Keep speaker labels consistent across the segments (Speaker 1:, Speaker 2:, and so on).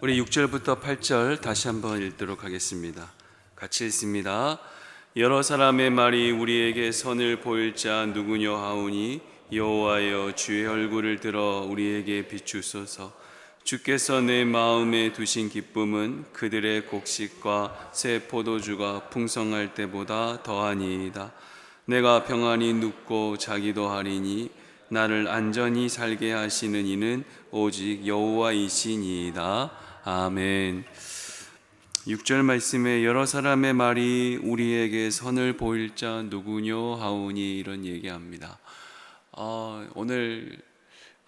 Speaker 1: 우리 6절부터 8절 다시 한번 읽도록 하겠습니다. 같이 읽습니다. 여러 사람의 말이 우리에게 선을 보일 자 누구냐 하오니 여호와여 주의 얼굴을 들어 우리에게 비추소서 주께서 내 마음에 두신 기쁨은 그들의 곡식과 새 포도주가 풍성할 때보다 더하니이다 내가 평안히 눕고 자기도 하리니 나를 안전히 살게 하시는 이는 오직 여호와이시니이다 아멘 6절 말씀에 여러 사람의 말이 우리에게 선을 보일 자 누구뇨 하오니 이런 얘기합니다. 어, 오늘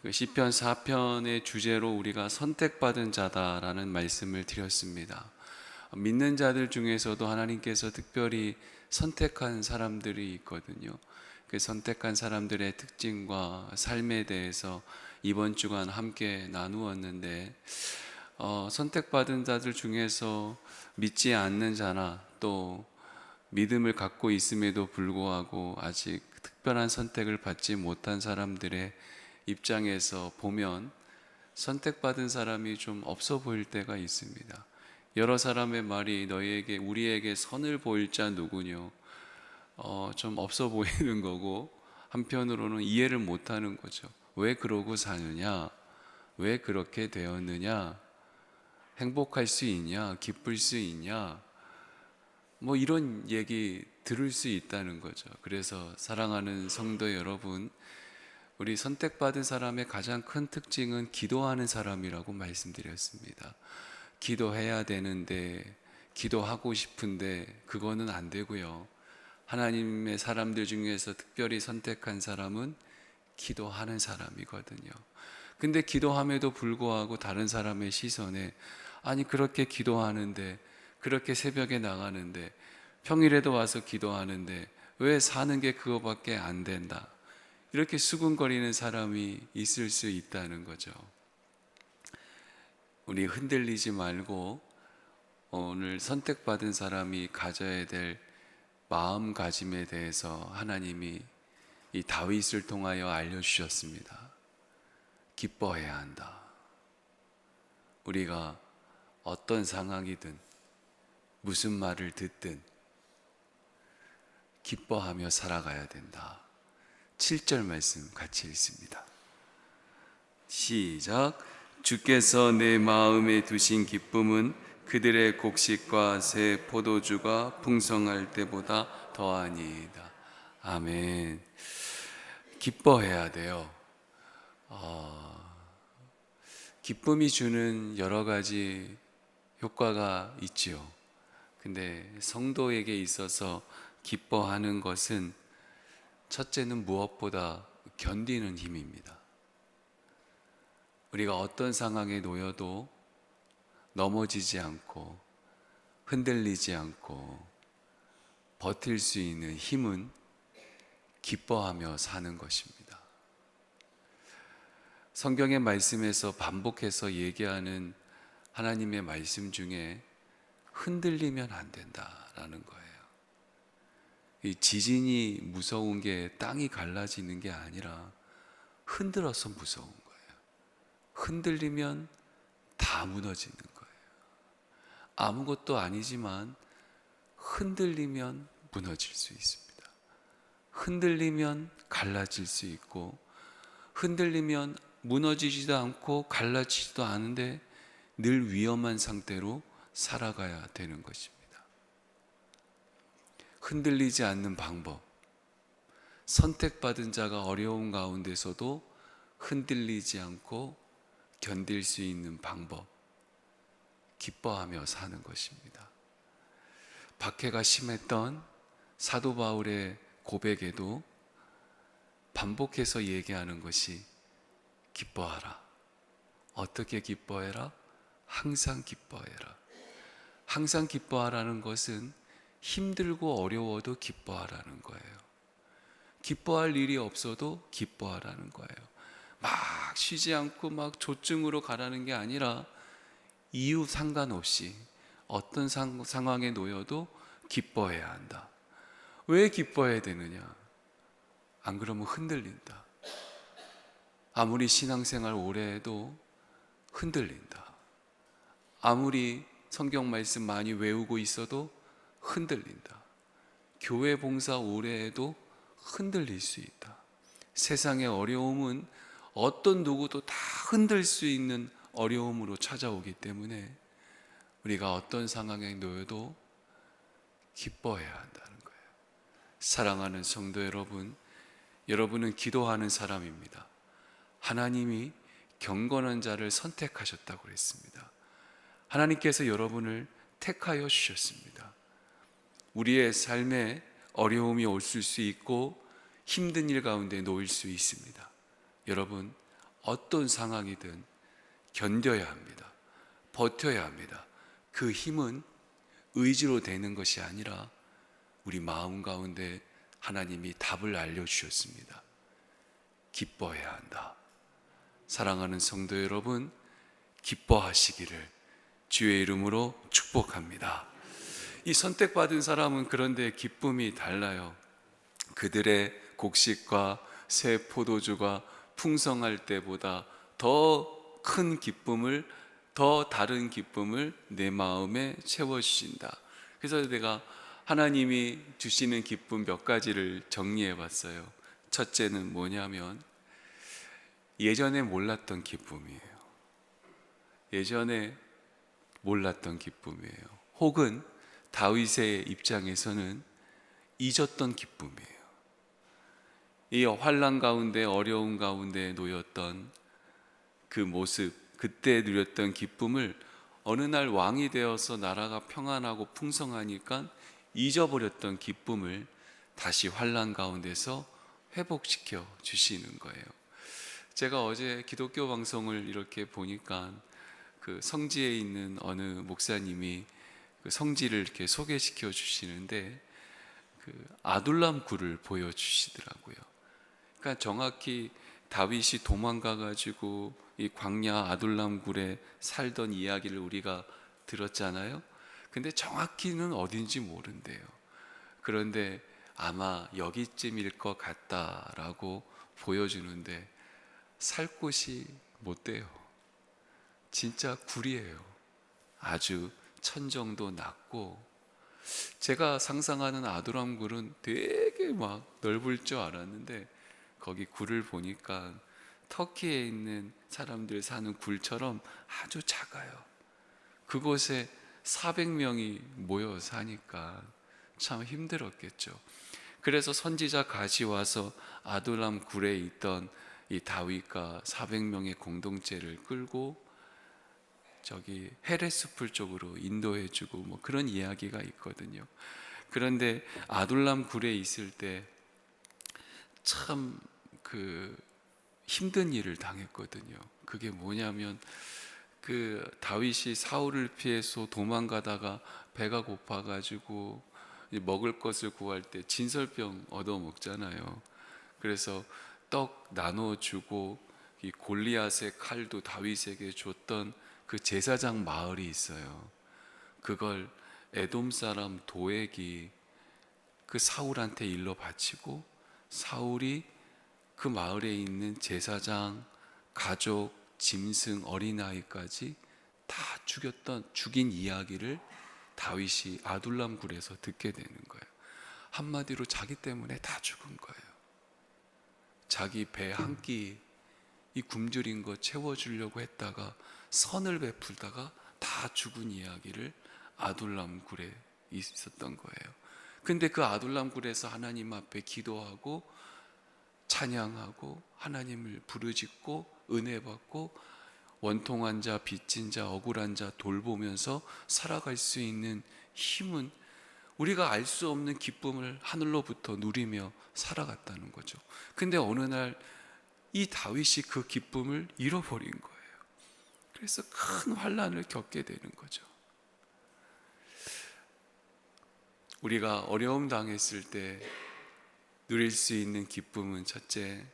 Speaker 1: 그 시편 4편의 주제로 우리가 선택받은 자다라는 말씀을 드렸습니다. 믿는 자들 중에서도 하나님께서 특별히 선택한 사람들이 있거든요. 그 선택한 사람들의 특징과 삶에 대해서 이번 주간 함께 나누었는데 어, 선택받은 자들 중에서 믿지 않는 자나 또 믿음을 갖고 있음에도 불구하고 아직 특별한 선택을 받지 못한 사람들의 입장에서 보면 선택받은 사람이 좀 없어 보일 때가 있습니다. 여러 사람의 말이 너희에게 우리에게 선을 보일 자 누구뇨? 어, 좀 없어 보이는 거고 한편으로는 이해를 못하는 거죠. 왜 그러고 사느냐? 왜 그렇게 되었느냐? 행복할 수 있냐? 기쁠 수 있냐? 뭐 이런 얘기 들을 수 있다는 거죠. 그래서 사랑하는 성도 여러분, 우리 선택받은 사람의 가장 큰 특징은 기도하는 사람이라고 말씀드렸습니다. 기도해야 되는데, 기도하고 싶은데, 그거는 안 되고요. 하나님의 사람들 중에서 특별히 선택한 사람은 기도하는 사람이거든요. 근데 기도함에도 불구하고 다른 사람의 시선에 아니 그렇게 기도하는데 그렇게 새벽에 나가는데 평일에도 와서 기도하는데 왜 사는 게 그거밖에 안 된다. 이렇게 수군거리는 사람이 있을 수 있다는 거죠. 우리 흔들리지 말고 오늘 선택받은 사람이 가져야 될 마음가짐에 대해서 하나님이 이 다윗을 통하여 알려주셨습니다. 기뻐해야 한다. 우리가 어떤 상황이든 무슨 말을 듣든 기뻐하며 살아가야 된다. 7절 말씀 같이 읽습니다. 시작. 주께서 내 마음에 두신 기쁨은 그들의 곡식과 새 포도주가 풍성할 때보다 더하니이다. 아멘. 기뻐해야 돼요. 어, 기쁨이 주는 여러 가지 효과가 있지요. 근데 성도에게 있어서 기뻐하는 것은 첫째는 무엇보다 견디는 힘입니다. 우리가 어떤 상황에 놓여도 넘어지지 않고 흔들리지 않고 버틸 수 있는 힘은 기뻐하며 사는 것입니다. 성경의 말씀에서 반복해서 얘기하는 하나님의 말씀 중에 흔들리면 안 된다라는 거예요. 이 지진이 무서운 게 땅이 갈라지는 게 아니라 흔들어서 무서운 거예요. 흔들리면 다 무너지는 거예요. 아무것도 아니지만 흔들리면 무너질 수 있습니다. 흔들리면 갈라질 수 있고 흔들리면 무너지지도 않고 갈라지지도 않은데 늘 위험한 상태로 살아가야 되는 것입니다. 흔들리지 않는 방법. 선택받은 자가 어려운 가운데서도 흔들리지 않고 견딜 수 있는 방법. 기뻐하며 사는 것입니다. 박해가 심했던 사도 바울의 고백에도 반복해서 얘기하는 것이 기뻐하라. 어떻게 기뻐해라? 항상 기뻐해라. 항상 기뻐하라는 것은 힘들고 어려워도 기뻐하라는 거예요. 기뻐할 일이 없어도 기뻐하라는 거예요. 막 쉬지 않고 막 조증으로 가라는 게 아니라 이유 상관없이 어떤 상, 상황에 놓여도 기뻐해야 한다. 왜 기뻐해야 되느냐? 안 그러면 흔들린다. 아무리 신앙생활 오래 해도 흔들린다. 아무리 성경 말씀 많이 외우고 있어도 흔들린다. 교회 봉사 오래 해도 흔들릴 수 있다. 세상의 어려움은 어떤 누구도 다 흔들 수 있는 어려움으로 찾아오기 때문에 우리가 어떤 상황에 놓여도 기뻐해야 한다는 거예요. 사랑하는 성도 여러분, 여러분은 기도하는 사람입니다. 하나님이 경건한 자를 선택하셨다고 그랬습니다. 하나님께서 여러분을 택하여 주셨습니다. 우리의 삶에 어려움이 올 수 있고 힘든 일 가운데 놓일 수 있습니다. 여러분, 어떤 상황이든 견뎌야 합니다. 버텨야 합니다. 그 힘은 의지로 되는 것이 아니라 우리 마음 가운데 하나님이 답을 알려주셨습니다. 기뻐해야 한다. 사랑하는 성도 여러분, 기뻐하시기를 주의 이름으로 축복합니다. 이 선택받은 사람은 그런데 기쁨이 달라요. 그들의 곡식과 새 포도주가 풍성할 때보다 더 큰 기쁨을 더 다른 기쁨을 내 마음에 채워 주신다. 그래서 내가 하나님이 주시는 기쁨 몇 가지를 정리해 봤어요. 첫째는 뭐냐면 예전에 몰랐던 기쁨이에요. 예전에 몰랐던 기쁨이에요. 혹은 다윗의 입장에서는 잊었던 기쁨이에요. 이 환란 가운데 어려운 가운데 놓였던 그 모습, 그때 누렸던 기쁨을 어느 날 왕이 되어서 나라가 평안하고 풍성하니까 잊어버렸던 기쁨을 다시 환란 가운데서 회복시켜 주시는 거예요. 제가 어제 기독교 방송을 이렇게 보니까 그 성지에 있는 어느 목사님이 그 성지를 이렇게 소개시켜 주시는데 그 아둘람 굴을 보여 주시더라고요. 그러니까 정확히 다윗이 도망가 가지고 이 광야 아둘람 굴에 살던 이야기를 우리가 들었잖아요. 근데 정확히는 어딘지 모른대요. 그런데 아마 여기쯤일 것 같다라고 보여주는데 살 곳이 못 돼요. 진짜 굴이에요. 아주 천정도 낮고 제가 상상하는 아두람 굴은 되게 막 넓을 줄 알았는데 거기 굴을 보니까 터키에 있는 사람들 사는 굴처럼 아주 작아요. 그곳에 400명이 모여 사니까 참 힘들었겠죠. 그래서 선지자 가시 와서 아둘람 굴에 있던 이 다윗과 400명의 공동체를 끌고 저기 헤레스풀 쪽으로 인도해 주고 뭐 그런 이야기가 있거든요. 그런데 아둘람 굴에 있을 때 참 그 힘든 일을 당했거든요. 그게 뭐냐면 그 다윗이 사울을 피해서 도망가다가 배가 고파 가지고 먹을 것을 구할 때 진설병 얻어 먹잖아요. 그래서 떡 나눠 주고 이 골리앗의 칼도 다윗에게 줬던 그 제사장 마을이 있어요. 그걸 에돔 사람 도액이 그 사울한테 일러 바치고 사울이 그 마을에 있는 제사장, 가족, 짐승, 어린아이까지 다 죽였던 죽인 이야기를 다윗이 아둘람 굴에서 듣게 되는 거예요. 한마디로 자기 때문에 다 죽은 거예요. 자기 배 한 끼 이 굶주린 거 채워주려고 했다가 선을 베풀다가 다 죽은 이야기를 아둘람 굴에 있었던 거예요. 근데 그 아둘람 굴에서 하나님 앞에 기도하고 찬양하고 하나님을 부르짖고 은혜 받고 원통한 자, 빚진 자, 억울한 자 돌보면서 살아갈 수 있는 힘은 우리가 알 수 없는 기쁨을 하늘로부터 누리며 살아갔다는 거죠. 근데 어느 날 이 다윗이 그 기쁨을 잃어버린 거예요. 그래서 큰 환란을 겪게 되는 거죠. 우리가 어려움 당했을 때 누릴 수 있는 기쁨은 첫째,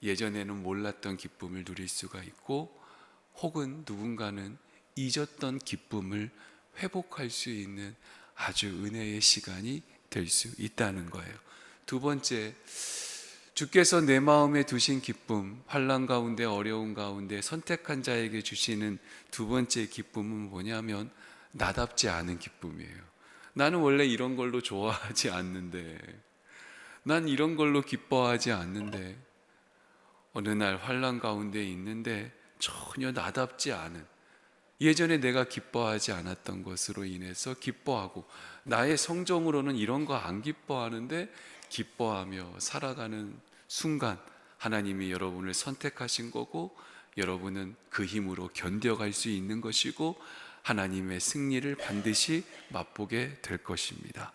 Speaker 1: 예전에는 몰랐던 기쁨을 누릴 수가 있고, 혹은 누군가는 잊었던 기쁨을 회복할 수 있는 아주 은혜의 시간이 될 수 있다는 거예요. 두 번째, 주께서 내 마음에 두신 기쁨, 환란 가운데 어려운 가운데 선택한 자에게 주시는 두 번째 기쁨은 뭐냐면 나답지 않은 기쁨이에요. 나는 원래 이런 걸로 좋아하지 않는데, 난 이런 걸로 기뻐하지 않는데, 어느 날 환란 가운데 있는데 전혀 나답지 않은 예전에 내가 기뻐하지 않았던 것으로 인해서 기뻐하고 나의 성정으로는 이런 거 안 기뻐하는데 기뻐하며 살아가는 순간 하나님이 여러분을 선택하신 거고 여러분은 그 힘으로 견뎌갈 수 있는 것이고 하나님의 승리를 반드시 맛보게 될 것입니다.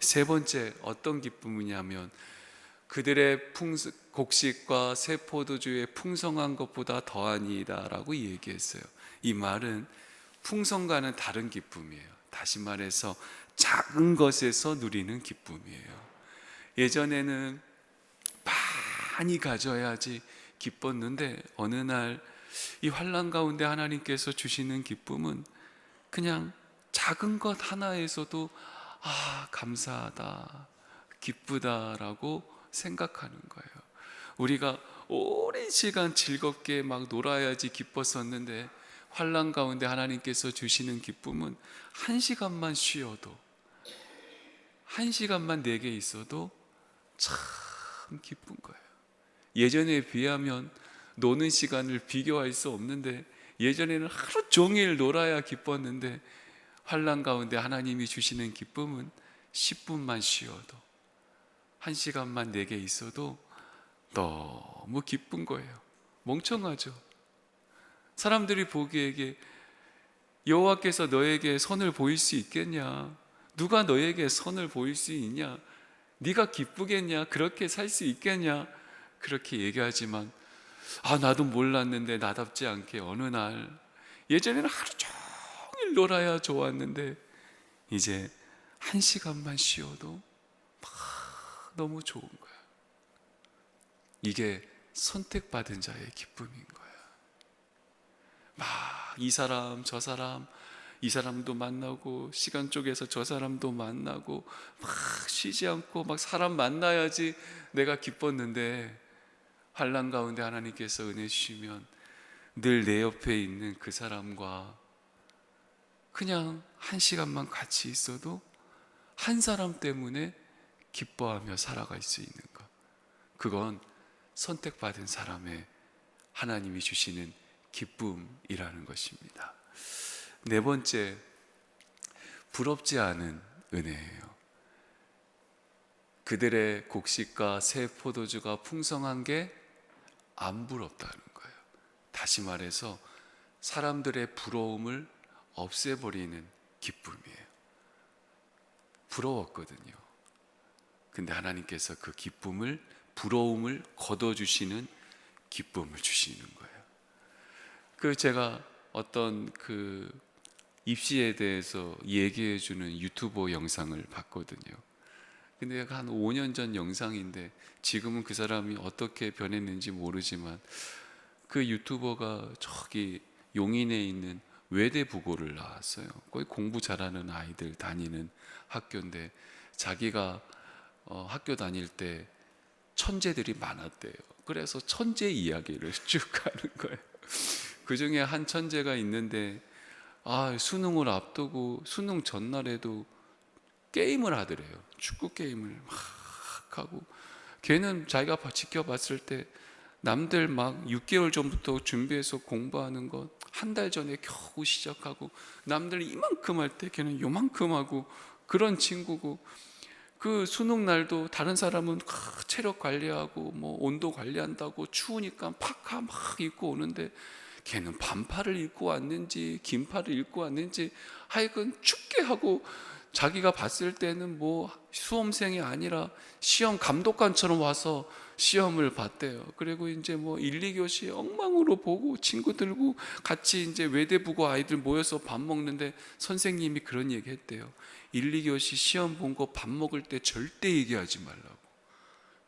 Speaker 1: 세 번째 어떤 기쁨이냐면 그들의 풍, 곡식과 새 포도주의 풍성한 것보다 더하니이다라고 얘기했어요. 이 말은 풍성과는 다른 기쁨이에요. 다시 말해서 작은 것에서 누리는 기쁨이에요. 예전에는 많이 가져야지 기뻤는데 어느 날 이 환란 가운데 하나님께서 주시는 기쁨은 그냥 작은 것 하나에서도 아 감사하다 기쁘다라고 생각하는 거예요. 우리가 오랜 시간 즐겁게 막 놀아야지 기뻤었는데 환란 가운데 하나님께서 주시는 기쁨은 한 시간만 쉬어도 한 시간만 내게 있어도 참 기쁜 거예요. 예전에 비하면 노는 시간을 비교할 수 없는데 예전에는 하루 종일 놀아야 기뻤는데 환란 가운데 하나님이 주시는 기쁨은 10분만 쉬어도 한 시간만 내게 있어도 너무 기쁜 거예요. 멍청하죠. 사람들이 보기에게 여호와께서 너에게 선을 보일 수 있겠냐? 누가 너에게 선을 보일 수 있냐? 네가 기쁘겠냐? 그렇게 살 수 있겠냐? 그렇게 얘기하지만 아 나도 몰랐는데 나답지 않게 어느 날 예전에는 하루 종일 놀아야 좋았는데 이제 한 시간만 쉬어도 막 너무 좋은 거야. 이게 선택받은 자의 기쁨인 거야. 막 이 사람 저 사람 이 사람도 만나고 시간 쪽에서 저 사람도 만나고 막 쉬지 않고 막 사람 만나야지 내가 기뻤는데 환란 가운데 하나님께서 은혜 주시면 늘 내 옆에 있는 그 사람과 그냥 한 시간만 같이 있어도 한 사람 때문에 기뻐하며 살아갈 수 있는 것. 그건 선택받은 사람의 하나님이 주시는 기쁨이라는 것입니다. 네 번째, 부럽지 않은 은혜예요. 그들의 곡식과 새 포도주가 풍성한 게 안 부럽다는 거예요. 다시 말해서 사람들의 부러움을 없애버리는 기쁨이에요. 부러웠거든요. 근데 하나님께서 그 기쁨을, 부러움을 걷어주시는 기쁨을 주시는 거예요. 그 제가 어떤 그 입시에 대해서 얘기해 주는 유튜버 영상을 봤거든요. 근데 한 5년 전 영상인데 지금은 그 사람이 어떻게 변했는지 모르지만 그 유튜버가 저기 용인에 있는 외대 부고를 나왔어요. 거기 공부 잘하는 아이들 다니는 학교인데 자기가 어, 학교 다닐 때 천재들이 많았대요. 그래서 천재 이야기를 쭉 하는 거예요. 그 중에 한 천재가 있는데 아 수능을 앞두고 수능 전날에도 게임을 하더래요. 축구 게임을 막 하고 걔는 자기가 지켜봤을 때 남들 막 6개월 전부터 준비해서 공부하는 것 한 달 전에 겨우 시작하고 남들 이만큼 할 때 걔는 요만큼 하고 그런 친구고 그 수능 날도 다른 사람은 체력 관리하고 뭐 온도 관리한다고 추우니까 파카 막 입고 오는데 걔는 반팔을 입고 왔는지 긴팔을 입고 왔는지 하여간 춥게 하고 자기가 봤을 때는 뭐 수험생이 아니라 시험 감독관처럼 와서 시험을 봤대요. 그리고 이제 뭐 1, 2교시 엉망으로 보고 친구들고 같이 이제 외대부고 아이들 모여서 밥 먹는데 선생님이 그런 얘기 했대요. 1, 2교시 시험 본 거 밥 먹을 때 절대 얘기하지 말라고.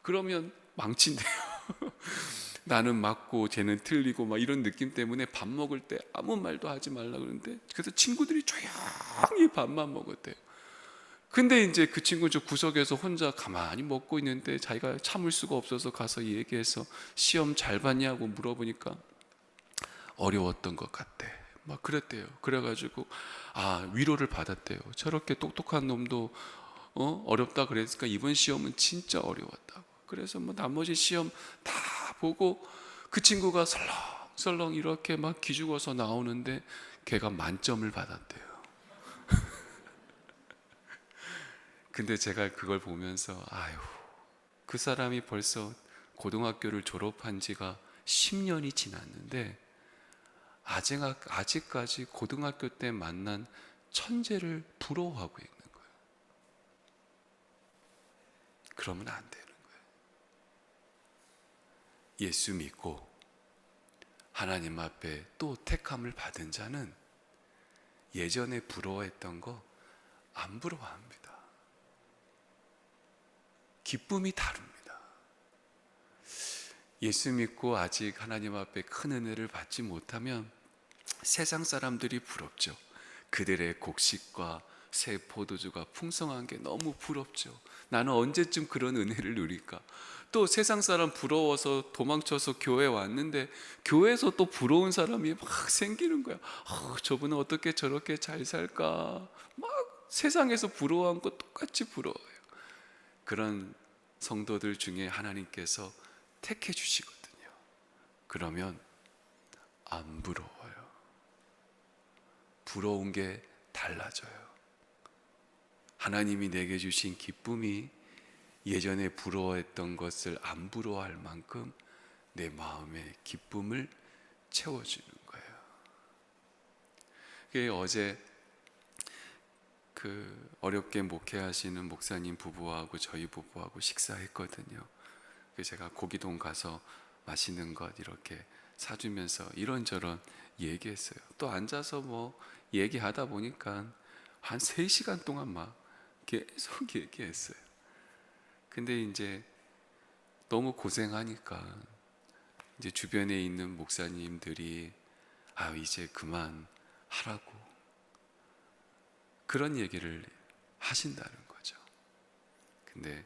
Speaker 1: 그러면 망친대요. 나는 맞고 쟤는 틀리고 막 이런 느낌 때문에 밥 먹을 때 아무 말도 하지 말라 그러는데 그래서 친구들이 조용히 밥만 먹었대요. 근데 이제 그 친구 저 구석에서 혼자 가만히 먹고 있는데 자기가 참을 수가 없어서 가서 얘기해서 시험 잘 봤냐고 물어보니까 어려웠던 것 같대. 막 그랬대요. 그래가지고 아 위로를 받았대요. 저렇게 똑똑한 놈도 어 어렵다 그랬으니까 이번 시험은 진짜 어려웠다고. 그래서 뭐 나머지 시험 다 보고 그 친구가 설렁설렁 이렇게 막 기죽어서 나오는데 걔가 만점을 받았대요. 근데 제가 그걸 보면서 아유 그 사람이 벌써 고등학교를 졸업한 지가 10년이 지났는데 아직, 아직까지 고등학교 때 만난 천재를 부러워하고 있는 거예요. 그러면 안 되는 거예요. 예수 믿고 하나님 앞에 또 택함을 받은 자는 예전에 부러워했던 거 안 부러워합니다. 기쁨이 다릅니다. 예수 믿고 아직 하나님 앞에 큰 은혜를 받지 못하면 세상 사람들이 부럽죠. 그들의 곡식과 새 포도주가 풍성한 게 너무 부럽죠. 나는 언제쯤 그런 은혜를 누릴까? 또 세상 사람 부러워서 도망쳐서 교회 왔는데 교회에서 또 부러운 사람이 막 생기는 거야. 어, 저분은 어떻게 저렇게 잘 살까? 막 세상에서 부러워한 거 똑같이 부러워요. 그런 성도들 중에 하나님께서 택해 주시거든요. 그러면 안 부러워요. 부러운 게 달라져요. 하나님이 내게 주신 기쁨이 예전에 부러워했던 것을 안 부러워할 만큼 내 마음의 기쁨을 채워주는 거예요. 그게 어제 그 어렵게 목회하시는 목사님 부부하고 저희 부부하고 식사했거든요. 그래서 제가 고기동 가서 맛있는 것 이렇게 사주면서 이런저런 얘기했어요. 또 앉아서 뭐 얘기하다 보니까 한 3시간 동안 막 계속 얘기했어요. 근데 이제 너무 고생하니까 이제 주변에 있는 목사님들이 아, 이제 그만 하라고 그런 얘기를 하신다는 거죠. 근데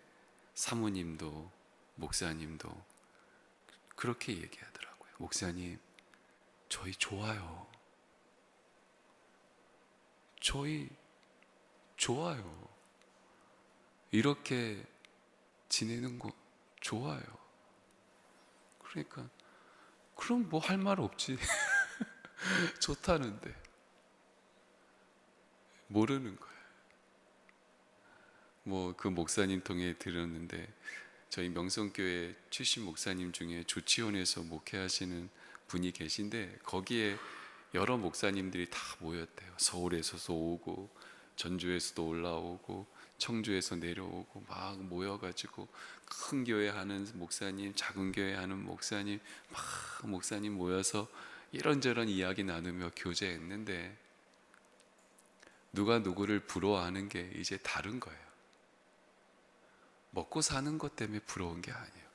Speaker 1: 사모님도 목사님도 그렇게 얘기하더라고요. 목사님, 저희 좋아요. 저희 좋아요. 이렇게 지내는 거 좋아요. 그러니까 그럼 뭐 할 말 없지. 좋다는데 모르는 거예요. 뭐 그 목사님 통해 들었는데 저희 명성교회 출신 목사님 중에 조치원에서 목회하시는 분이 계신데 거기에 여러 목사님들이 다 모였대요. 서울에서도 오고 전주에서도 올라오고 청주에서 내려오고 막 모여가지고 큰 교회 하는 목사님, 작은 교회 하는 목사님 막 목사님 모여서 이런저런 이야기 나누며 교제했는데 누가 누구를 부러워하는 게 이제 다른 거예요. 먹고 사는 것 때문에 부러운 게 아니에요.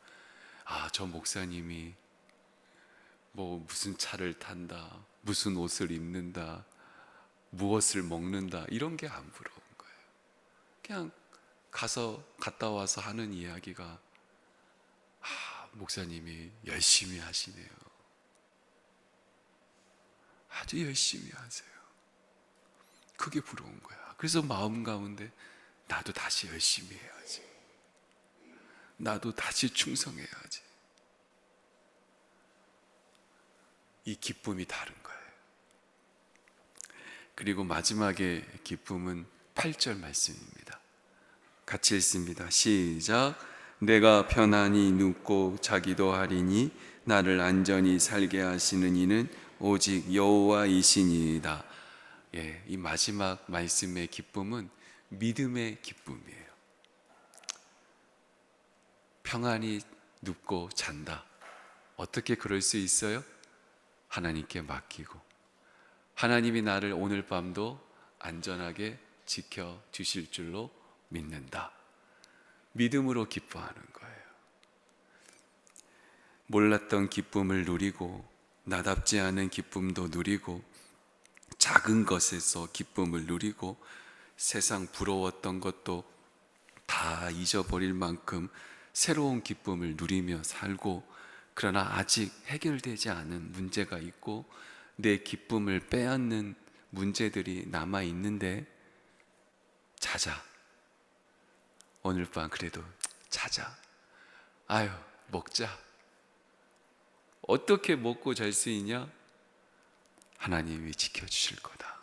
Speaker 1: 아, 저 목사님이 뭐 무슨 차를 탄다, 무슨 옷을 입는다, 무엇을 먹는다, 이런 게 안 부러운 거예요. 그냥 가서 갔다 와서 하는 이야기가 아, 목사님이 열심히 하시네요. 아주 열심히 하세요. 그게 부러운 거야. 그래서 마음 가운데 나도 다시 열심히 해야지. 나도 다시 충성해야지. 이 기쁨이 다른 거예요. 그리고 마지막에 기쁨은 8절 말씀입니다. 같이 읽습니다. 시작. 내가 편안히 눕고 자기도 하리니 나를 안전히 살게 하시는 이는 오직 여호와이시니이다. 예, 이 마지막 말씀의 기쁨은 믿음의 기쁨이에요. 평안히 눕고 잔다. 어떻게 그럴 수 있어요? 하나님께 맡기고 하나님이 나를 오늘 밤도 안전하게 지켜 주실 줄로 믿는다. 믿음으로 기뻐하는 거예요. 몰랐던 기쁨을 누리고 나답지 않은 기쁨도 누리고 작은 것에서 기쁨을 누리고 세상 부러웠던 것도 다 잊어버릴 만큼 새로운 기쁨을 누리며 살고 그러나 아직 해결되지 않은 문제가 있고 내 기쁨을 빼앗는 문제들이 남아 있는데 자자. 오늘 밤 그래도 자자. 아유, 먹자. 어떻게 먹고 잘 수 있냐? 하나님이 지켜주실 거다.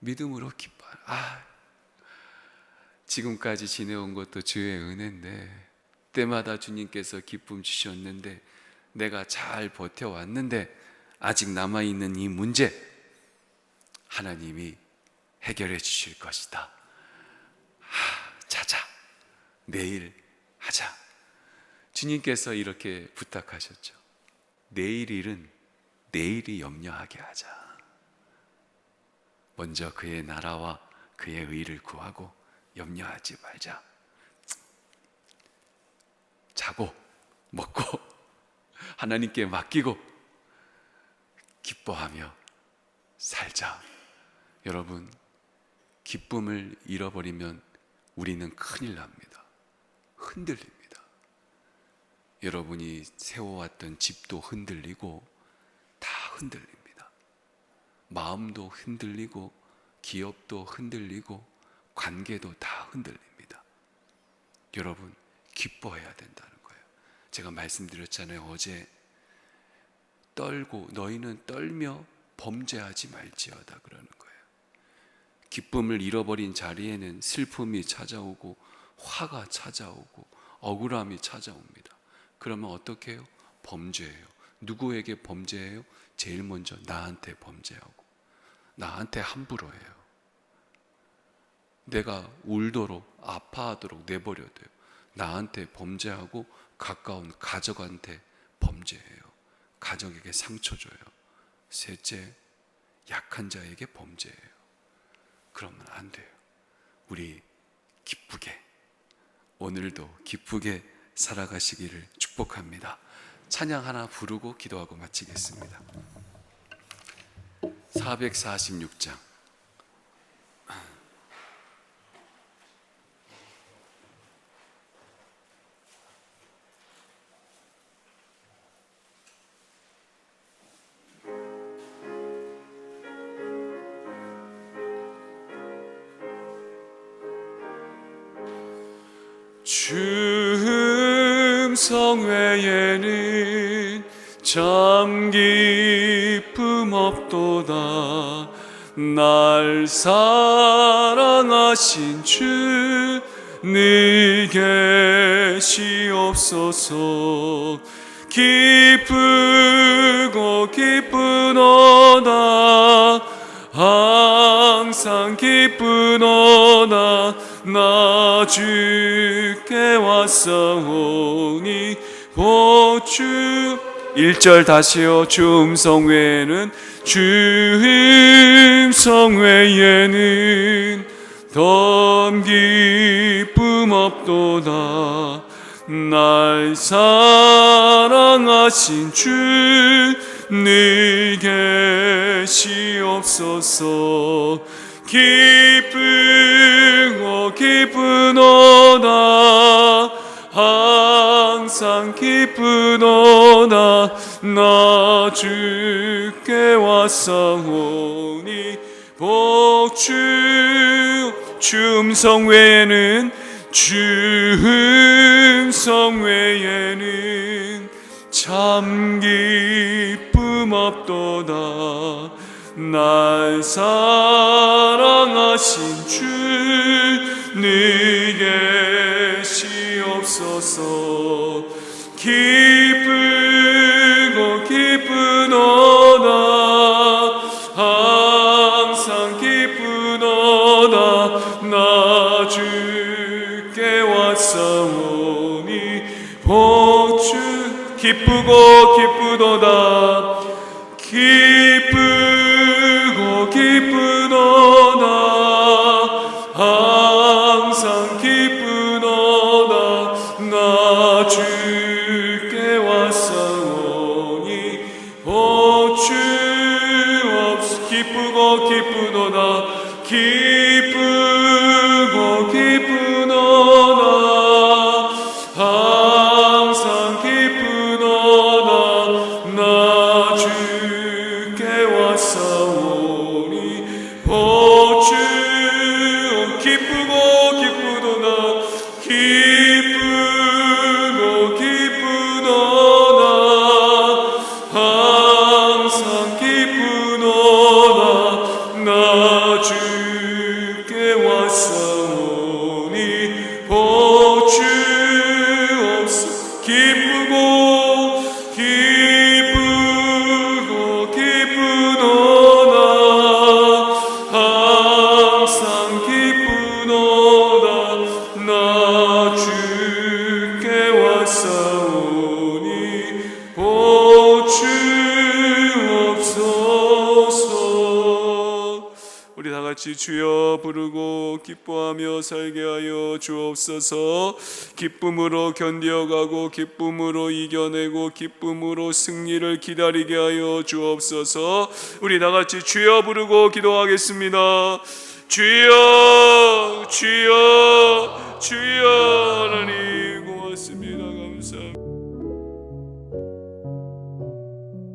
Speaker 1: 믿음으로 기뻐. 아, 지금까지 지내온 것도 주의 은혜인데, 때마다 주님께서 기쁨 주셨는데, 내가 잘 버텨왔는데, 아직 남아있는 이 문제, 하나님이 해결해 주실 것이다. 하, 자자. 내일 하자. 주님께서 이렇게 부탁하셨죠. 내일 일은 내일이 염려하게 하자. 먼저 그의 나라와 그의 의를 구하고 염려하지 말자. 자고 먹고 하나님께 맡기고 기뻐하며 살자. 여러분, 기쁨을 잃어버리면 우리는 큰일 납니다. 흔들립니다. 여러분이 세워왔던 집도 흔들리고 다 흔들립니다. 마음도 흔들리고 기업도 흔들리고 관계도 다 흔들립니다. 여러분 기뻐해야 된다는 거예요. 제가 말씀드렸잖아요. 어제 떨고 너희는 떨며 범죄하지 말지어다 그러는 거예요. 기쁨을 잃어버린 자리에는 슬픔이 찾아오고 화가 찾아오고 억울함이 찾아옵니다. 그러면 어떻게 해요? 범죄예요. 누구에게 범죄해요? 제일 먼저 나한테 범죄하고 나한테 함부로 해요. 내가 울도록 아파하도록 내버려 둬요. 나한테 범죄하고 가까운 가족한테 범죄해요. 가족에게 상처 줘요. 셋째, 약한 자에게 범죄해요. 그러면 안 돼요. 우리 기쁘게 오늘도 기쁘게 살아가시기를 축복합니다. 찬양 하나 부르고 기도하고 마치겠습니다. 446장 참 기쁨 없도다. 날 사랑하신 주늘 계시옵소서. 기쁘고 기쁘노다 항상 기쁘노다 나 주께 왔사오니 보주 1절 다시요. 주 음성 외에는 주 음성 외에는 덤 기쁨 없도다. 날 사랑하신 주늘 계시옵소서. 기쁘고 기쁘노다. 항상 기쁘노 다나 주께 왔사오니 복주 춤성 외에는 주음성 외에는 참 기쁨 없도다. 날 사랑하신 주늘 기쁘고 기쁘도다. 기쁘고 기쁘도다. 항상 기쁘고 기쁘고 기쁘노나. 항상 기쁘노나. 나 주께 왔사오니 보주옵소서. 우리 다 같이 주여 부르고 기뻐하며 살게 하여 주옵소서 기쁨으로 견뎌가고 기쁨으로 이겨내고 기쁨으로 승리를 기다리게 하여 주옵소서. 우리 다 같이 주여 부르고 기도하겠습니다. 주여 주여 주여 하나님 고맙습니다